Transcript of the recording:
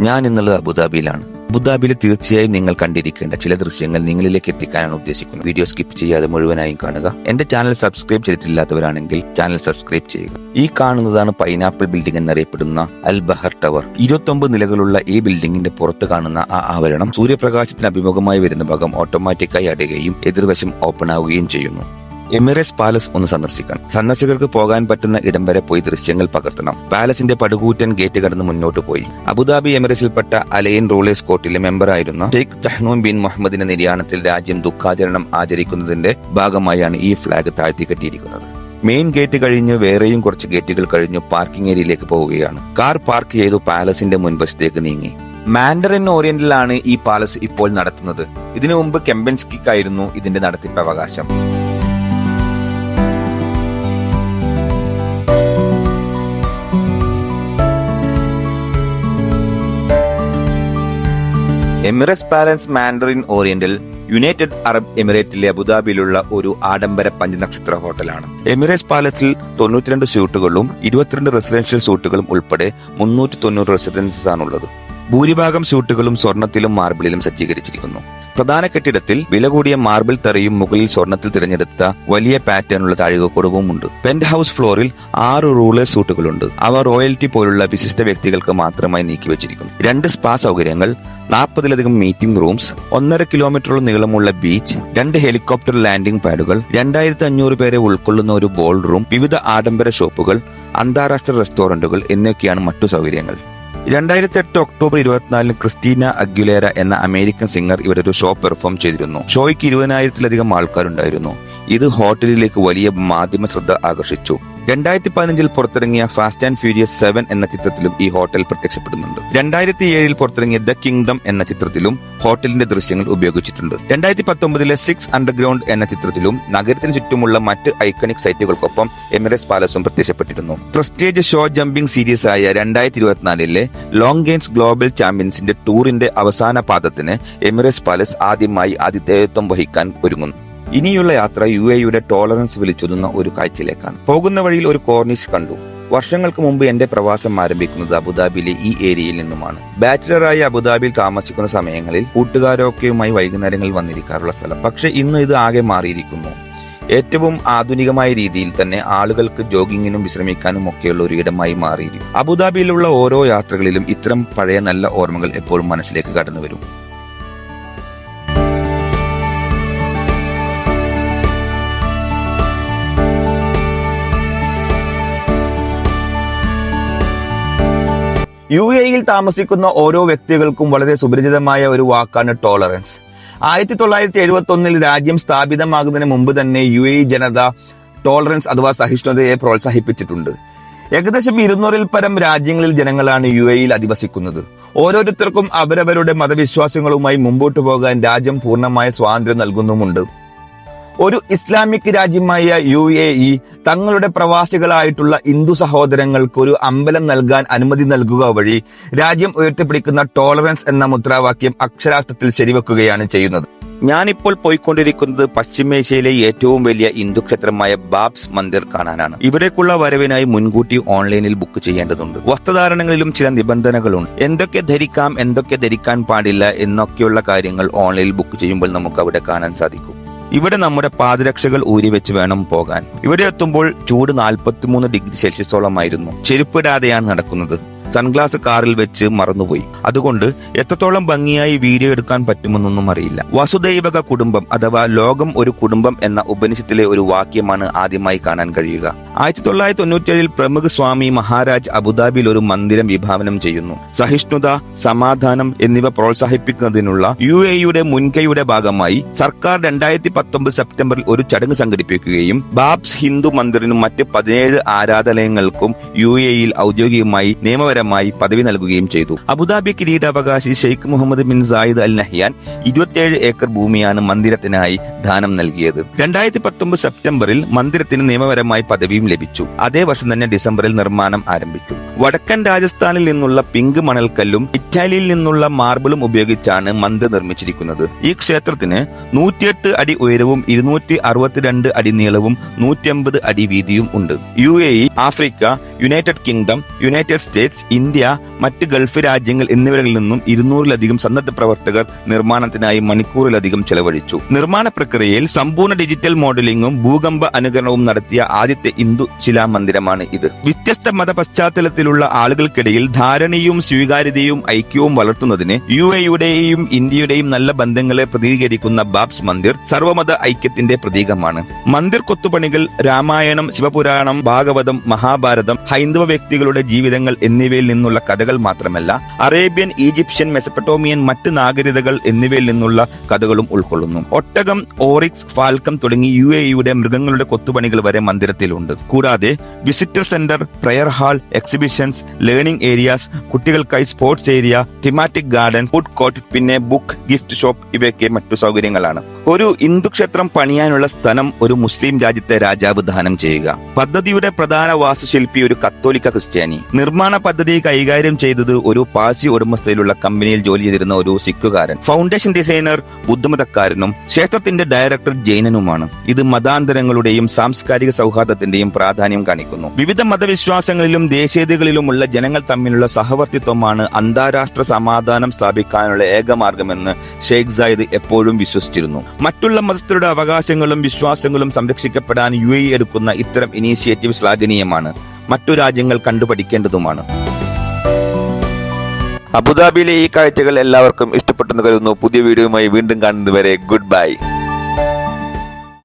ഞാൻ ഇന്നുള്ളത് അബുദാബിയിലാണ്. അബുദാബിയിൽ തീർച്ചയായും നിങ്ങൾ കണ്ടിരിക്കേണ്ട ചില ദൃശ്യങ്ങൾ നിങ്ങളിലേക്ക് എത്തിക്കാനാണ് ഉദ്ദേശിക്കുന്നത്. വീഡിയോ സ്കിപ്പ് ചെയ്യാതെ മുഴുവനായും കാണുക. എന്റെ ചാനൽ സബ്സ്ക്രൈബ് ചെയ്തിട്ടില്ലാത്തവരാണെങ്കിൽ ചാനൽ സബ്സ്ക്രൈബ് ചെയ്യുക. ഈ കാണുന്നതാണ് പൈനാപ്പിൾ ബിൽഡിംഗ് എന്നറിയപ്പെടുന്ന അൽ ബഹർ ടവർ. ഇരുപത്തൊമ്പത് നിലകളുള്ള ഈ ബിൽഡിംഗിന്റെ പുറത്ത് കാണുന്ന ആ ആവരണം സൂര്യപ്രകാശത്തിന് അഭിമുഖമായി വരുന്ന ഭാഗം ഓട്ടോമാറ്റിക്കായി അടയുകയും എതിർവശം ഓപ്പൺ ആവുകയും ചെയ്യുന്നു. എമിറേറ്റ്സ് പാലസ് ഒന്ന് സന്ദർശിക്കണം. സന്ദർശകർക്ക് പോകാൻ പറ്റുന്ന ഇടം വരെ പോയി ദൃശ്യങ്ങൾ പകർത്തണം. പാലസിന്റെ പടുകൂറ്റൻ ഗേറ്റ് കടന്ന് മുന്നോട്ട് പോയി. അബുദാബി എമിറേറ്റ്സിൽപ്പെട്ട അലയൻ റൂളേഴ്സ് കോർട്ടിലെ മെമ്പറായിരുന്ന ഷെയ്ഖ് തഹ്നൂൻ ബിൻ മുഹമ്മദിന്റെ നിര്യാണത്തിൽ രാജ്യം ദുഃഖാചരണം ആചരിക്കുന്നതിന്റെ ഭാഗമായാണ് ഈ ഫ്ളാഗ് താഴ്ത്തി കെട്ടിയിരിക്കുന്നത് മെയിൻ ഗേറ്റ് കഴിഞ്ഞ് വേറെയും കുറച്ച് ഗേറ്റുകൾ കഴിഞ്ഞു പാർക്കിംഗ് ഏരിയയിലേക്ക് പോവുകയാണ്. കാർ പാർക്ക് ചെയ്തു പാലസിന്റെ മുൻവശത്തേക്ക് നീങ്ങി. മാൻഡറിൻ ഓറിയന്റിലാണ് ഈ പാലസ് ഇപ്പോൾ നടത്തുന്നത്. ഇതിനു മുമ്പ് കെമ്പൻസ്കിക്കായിരുന്നു ഇതിന്റെ നടത്തിപ്പ് അവകാശം Emirates palace Mandarin Oriental United Arab എമിറേറ്റിലെ അബുദാബിയിലുള്ള ഒരു ആഡംബര പഞ്ചനക്ഷത്ര ഹോട്ടലാണ്. എമിറേറ്റ്സ് പാലസിൽ തൊണ്ണൂറ്റിരണ്ട് സ്യൂട്ടുകളും ഇരുപത്തിരണ്ട് റെസിഡൻഷ്യൽ സ്യൂട്ടുകളും ഉൾപ്പെടെ മുന്നൂറ്റി തൊണ്ണൂറ് റെസിഡൻസസ് ആണുള്ളത് ഭൂരിഭാഗം സ്യൂട്ടുകളും സ്വർണത്തിലും മാർബിളിലും സജ്ജീകരിച്ചിരിക്കുന്നു. പ്രധാന കെട്ടിടത്തിൽ വില കൂടിയ മാർബിൾ തറയും മുകളിൽ സ്വർണത്തിൽ തിരഞ്ഞെടുത്ത വലിയ പാറ്റേണുള്ള താഴികക്കുറവും ഉണ്ട്. പെന്റ് ഹൗസ് ഫ്ലോറിൽ ആറ് റൂളർ സൂട്ടുകളുണ്ട് അവ റോയൽറ്റി പോലുള്ള വിശിഷ്ട വ്യക്തികൾക്ക് മാത്രമായി നീക്കിവച്ചിരിക്കുന്നു. രണ്ട് സ്പാ സൗകര്യങ്ങൾ നാൽപ്പതിലധികം മീറ്റിംഗ് റൂംസ് ഒന്നര കിലോമീറ്ററോളം നീളമുള്ള ബീച്ച് രണ്ട് ഹെലികോപ്റ്റർ ലാൻഡിംഗ് പാഡുകൾ രണ്ടായിരത്തി അഞ്ഞൂറ് പേരെ ഉൾക്കൊള്ളുന്ന ഒരു ബോൾ റൂം വിവിധ ആഡംബര ഷോപ്പുകൾ അന്താരാഷ്ട്ര റെസ്റ്റോറന്റുകൾ എന്നിവയൊക്കെയാണ് മറ്റു സൗകര്യങ്ങൾ. രണ്ടായിരത്തി എട്ട് ഒക്ടോബർ ഇരുപത്തിനാലിന് ക്രിസ്റ്റീന അഗ്യുലേര എന്ന അമേരിക്കൻ സിംഗർ ഇവരൊരു ഷോ പെർഫോം ചെയ്തിരുന്നു. ഷോയ്ക്ക് ഇരുപതിനായിരത്തിലധികം ആൾക്കാരുണ്ടായിരുന്നു. ഇത് ഹോട്ടലിലേക്ക് വലിയ മാധ്യമ ശ്രദ്ധ ആകർഷിച്ചു. രണ്ടായിരത്തി പതിനഞ്ചിൽ പുറത്തിറങ്ങിയ ഫാസ്റ്റ് ആൻഡ് ഫ്യൂരിയസ് സെവൻ എന്ന ചിത്രത്തിലും ഈ ഹോട്ടൽ പ്രത്യക്ഷപ്പെടുന്നുണ്ട്. രണ്ടായിരത്തി ഏഴിൽ പുറത്തിറങ്ങിയ ദ കിങ്ഡം എന്ന ചിത്രത്തിലും ഹോട്ടലിന്റെ ദൃശ്യങ്ങൾ ഉപയോഗിച്ചിട്ടുണ്ട്. രണ്ടായിരത്തി പത്തൊമ്പതിലെ സിക്സ് അണ്ടർഗ്രൗണ്ട് എന്ന ചിത്രത്തിലും നഗരത്തിന് ചുറ്റുമുള്ള മറ്റ് ഐക്കണിക് സൈറ്റുകൾക്കൊപ്പം എമിറേറ്റ്സ് പാലസും പ്രത്യക്ഷപ്പെട്ടിരുന്നു. പ്രസ്റ്റേജ് ഷോ ജമ്പിംഗ് സീരീസ് ആയ രണ്ടായിരത്തി ഇരുപത്തിനാലിലെ ലോങ് ഗെയിംസ് ഗ്ലോബൽ ചാമ്പ്യൻസിന്റെ ടൂറിന്റെ അവസാന പാദത്തിന് എമിറേറ്റ്സ് പാലസ് ആദ്യമായി ആതിഥേയത്വം വഹിക്കാൻ ഒരുങ്ങുന്നു. ഇനിയുള്ള യാത്ര യു എയുടെ ടോളറൻസ് വിളിച്ചൊതുന്ന ഒരു കാഴ്ചയിലേക്കാണ്. പോകുന്ന വഴിയിൽ ഒരു കോർണിഷ് കണ്ടു. വർഷങ്ങൾക്ക് മുമ്പ് എന്റെ പ്രവാസം ആരംഭിക്കുന്നത് അബുദാബിയിലെ ഈ ഏരിയയിൽ നിന്നുമാണ്. ബാച്ചിലറായി അബുദാബിയിൽ താമസിക്കുന്ന സമയങ്ങളിൽ കൂട്ടുകാരൊക്കെയുമായി വൈകുന്നേരങ്ങളിൽ വന്നിരിക്കാറുള്ള സ്ഥലം. പക്ഷെ ഇന്ന് ഇത് ആകെ മാറിയിരിക്കുന്നു. ഏറ്റവും ആധുനികമായ രീതിയിൽ തന്നെ ആളുകൾക്ക് ജോഗിങ്ങിനും വിശ്രമിക്കാനും ഒക്കെയുള്ള ഒരു ഇടമായി മാറിയിരിക്കും അബുദാബിയിലുള്ള ഓരോ യാത്രകളിലും ഇത്തരം പഴയ നല്ല ഓർമ്മകൾ എപ്പോഴും മനസ്സിലേക്ക് കടന്നു വരും യു എയിൽ താമസിക്കുന്ന ഓരോ വ്യക്തികൾക്കും വളരെ സുപരിചിതമായ ഒരു വാക്കാണ് ടോളറൻസ് ആയിരത്തി തൊള്ളായിരത്തി എഴുപത്തി ഒന്നിൽ രാജ്യം സ്ഥാപിതമാകുന്നതിന് മുമ്പ് തന്നെ യു എ ജനത ടോളറൻസ് അഥവാ സഹിഷ്ണുതയെ പ്രോത്സാഹിപ്പിച്ചിട്ടുണ്ട്. ഏകദേശം ഇരുന്നൂറിൽ പരം രാജ്യങ്ങളിൽ ജനങ്ങളാണ് യു എയിൽ അധിവസിക്കുന്നത്. ഓരോരുത്തർക്കും അവരവരുടെ മതവിശ്വാസങ്ങളുമായി മുമ്പോട്ടു പോകാൻ രാജ്യം പൂർണമായ സ്വാതന്ത്ര്യം നൽകുന്നുമുണ്ട്. ഒരു ഇസ്ലാമിക് രാജ്യമായ യു എ ഇ തങ്ങളുടെ പ്രവാസികളായിട്ടുള്ള ഹിന്ദു സഹോദരങ്ങൾക്ക് ഒരു അമ്പലം നൽകാൻ അനുമതി നൽകുക വഴി രാജ്യം ഉയർത്തിപ്പിടിക്കുന്ന ടോളറൻസ് എന്ന മുദ്രാവാക്യം അക്ഷരാർത്ഥത്തിൽ ശരിവെക്കുകയാണ് ചെയ്യുന്നത്. ഞാനിപ്പോൾ പോയിക്കൊണ്ടിരിക്കുന്നത് പശ്ചിമേഷ്യയിലെ ഏറ്റവും വലിയ ഹിന്ദു ക്ഷേത്രമായ ബാബ്സ് മന്ദിർ കാണാനാണ്. ഇവിടേക്കുള്ള വരവിനായി മുൻകൂട്ടി ഓൺലൈനിൽ ബുക്ക് ചെയ്യേണ്ടതുണ്ട്. വസ്ത്രധാരണങ്ങളിലും ചില നിബന്ധനകളുണ്ട്. എന്തൊക്കെ ധരിക്കാം എന്തൊക്കെ ധരിക്കാൻ പാടില്ല എന്നൊക്കെയുള്ള കാര്യങ്ങൾ ഓൺലൈനിൽ ബുക്ക് ചെയ്യുമ്പോൾ നമുക്ക് അവിടെ കാണാൻ സാധിക്കും. ഇവിടെ നമ്മുടെ പാദരക്ഷകൾ ഊരിവെച്ച് വേണം പോകാൻ. ഇവിടെ എത്തുമ്പോൾ ചൂട് 43 ഡിഗ്രി സെൽഷ്യസോളമായിരുന്നു. ചെരുപ്പിടാതെയാണ് നടക്കുന്നത്. സൺഗ്ലാസ് കാറിൽ വെച്ച് മറന്നുപോയി. അതുകൊണ്ട് എത്രത്തോളം ഭംഗിയായി വീഡിയോ എടുക്കാൻ പറ്റുമെന്നൊന്നും അറിയില്ല. വസുദൈവക കുടുംബം അഥവാ ലോകം ഒരു കുടുംബം എന്ന ഉപനിഷത്തിലെ ഒരു വാക്യമാണ് ആദ്യമായി കാണാൻ കഴിയുക. ആയിരത്തി തൊള്ളായിരത്തി തൊണ്ണൂറ്റിയേഴിൽ പ്രമുഖ സ്വാമി മഹാരാജ് അബുദാബിയിൽ ഒരു മന്ദിരം വിഭാവനം ചെയ്യുന്നു. സഹിഷ്ണുത സമാധാനം എന്നിവ പ്രോത്സാഹിപ്പിക്കുന്നതിനുള്ള യു എയുടെ മുൻകൈയുടെ ഭാഗമായി സർക്കാർ രണ്ടായിരത്തി പത്തൊമ്പത് സെപ്റ്റംബറിൽ ഒരു ചടങ്ങ് സംഘടിപ്പിക്കുകയും ബാബ്സ് ഹിന്ദു മന്ദിറിനും മറ്റ് പതിനേഴ് ആരാധനാലയങ്ങൾക്കും യു എയിൽ ഔദ്യോഗികമായി നിയമപരമായി പദവി നൽകുകയും ചെയ്തു. അബുദാബി കിരീടാവകാശി Sheikh Mohammed bin Zayed Al Nahyan ഇരുപത്തിയേഴ് ഏക്കർ ഭൂമിയാണ് മന്ദിരത്തിനായി ദാനം നൽകിയത്. രണ്ടായിരത്തി പത്തൊമ്പത് സെപ്റ്റംബറിൽ മന്ദിരത്തിന് നിയമപരമായി പദവിയും ലഭിച്ചു. അതേ വർഷം തന്നെ ഡിസംബറിൽ നിർമ്മാണം ആരംഭിച്ചു. വടക്കൻ രാജസ്ഥാനിൽ നിന്നുള്ള പിങ്ക് മണൽക്കല്ലും ഇറ്റാലിയിൽ നിന്നുള്ള മാർബിളും ഉപയോഗിച്ചാണ് മന്ദിർ നിർമ്മിച്ചിരിക്കുന്നത്. ഈ ക്ഷേത്രത്തിന് നൂറ്റിയെട്ട് അടി ഉയരവും ഇരുന്നൂറ്റി അറുപത്തിരണ്ട് അടി നീളവും നൂറ്റി അമ്പത് അടി വീതിയും ഉണ്ട്. U A E Africa United Kingdom United States India മറ്റ് ഗൾഫ് രാജ്യങ്ങൾ എന്നിവരിൽ നിന്നും ഇരുന്നൂറിലധികം സന്നദ്ധ പ്രവർത്തകർ നിർമ്മാണത്തിനായി മണിക്കൂറിലധികം ചെലവഴിച്ചു. നിർമ്മാണ പ്രക്രിയയിൽ സമ്പൂർണ ഡിജിറ്റൽ മോഡലിംഗും ഭൂകമ്പ അനുകരണവും നടത്തിയ ആദ്യത്തെ ഹിന്ദു ശിലാമന്ദിരമാണ് ഇത്. വ്യത്യസ്ത മത പശ്ചാത്തലത്തിലുള്ള ആളുകൾക്കിടയിൽ ധാരണയും സ്വീകാര്യതയും ഐക്യവും വളർത്തുന്നതിന് യു എയുടെയും ഇന്ത്യയുടെയും നല്ല ബന്ധങ്ങളെ പ്രതികരിക്കുന്ന ബാബ്സ് മന്ദിർ സർവമത ഐക്യത്തിന്റെ പ്രതീകമാണ്. മന്ദിർ കൊത്തുപണികൾ രാമായണം ശിവപുരാണം ഭാഗവതം മഹാഭാരതം ഹൈന്ദവ വ്യക്തികളുടെ ജീവിതങ്ങൾ എന്നിവയിൽ നിന്നുള്ള കഥകൾ മാത്രമല്ല അറേബ്യൻ ഈജിപ്ഷ്യൻ മെസപ്പട്ടോമിയൻ മറ്റ് നാഗരികതകൾ എന്നിവയിൽ നിന്നുള്ള കഥകളും ഉൾക്കൊള്ളുന്നു. ഒട്ടകം ഓറിക്സ് ഫാൽക്കം തുടങ്ങി യു എയുടെ മൃഗങ്ങളുടെ കൊത്തുപണികൾ വരെ മന്ദിരത്തിലുണ്ട്. കൂടാതെ visitor centre prayer hall exhibitions learning areas കുട്ടികൾക്കായി sports area thematic garden food court പിന്നെ ബുക്ക് ഗിഫ്റ്റ് ഷോപ്പ് ഇവയൊക്കെ മറ്റു സൗകര്യങ്ങളാണ്. ഒരു ഹിന്ദു ക്ഷേത്രം പണിയാനുള്ള സ്ഥലം ഒരു മുസ്ലിം രാജ്യത്തെ രാജാവ് ദാനം ചെയ്യുക. പദ്ധതിയുടെ പ്രധാന വാസ്തുശില്പി ഒരു കത്തോലിക്ക ക്രിസ്ത്യാനി. നിർമ്മാണ പദ്ധതി കൈകാര്യം ചെയ്തത് ഒരു പാസി ഉടമസ്ഥയിലുള്ള കമ്പനിയിൽ ജോലി ചെയ്തിരുന്ന ഒരു സിഖുകാരൻ. ഫൗണ്ടേഷൻ ഡിസൈനർ ബുദ്ധമതക്കാരനും ക്ഷേത്രത്തിന്റെ ഡയറക്ടർ ജൈനനുമാണ്. ഇത് മതാന്തരങ്ങളുടെയും സാംസ്കാരിക സൗഹാർദ്ദത്തിന്റെയും പ്രാധാന്യം കാണിക്കുന്നു. വിവിധ മതവിശ്വാസങ്ങളിലും ദേശീയതകളിലുമുള്ള ജനങ്ങൾ തമ്മിലുള്ള സഹവർത്തിത്വമാണ് അന്താരാഷ്ട്ര സമാധാനം സ്ഥാപിക്കാനുള്ള ഏക മാർഗമെന്ന് ഷെയ്ഖ് സായിദ് എപ്പോഴും വിശ്വസിച്ചിരുന്നു. മറ്റുള്ള മതസ്ഥരുടെ അവകാശങ്ങളും വിശ്വാസങ്ങളും സംരക്ഷിക്കപ്പെടാൻ യു എ എടുക്കുന്ന ഇത്തരം ഇനീഷ്യേറ്റീവ് ശ്ലാഘനീയമാണ് മറ്റു രാജ്യങ്ങൾ കണ്ടുപഠിക്കേണ്ടതുമാണ്. അബുദാബിയിലെ ഈ കാഴ്ചകൾ എല്ലാവർക്കും ഇഷ്ടപ്പെട്ടെന്ന് കരുതുന്നു. പുതിയ വീഡിയോയുമായി വീണ്ടും കാണുന്നതുവരെ ഗുഡ് ബൈ.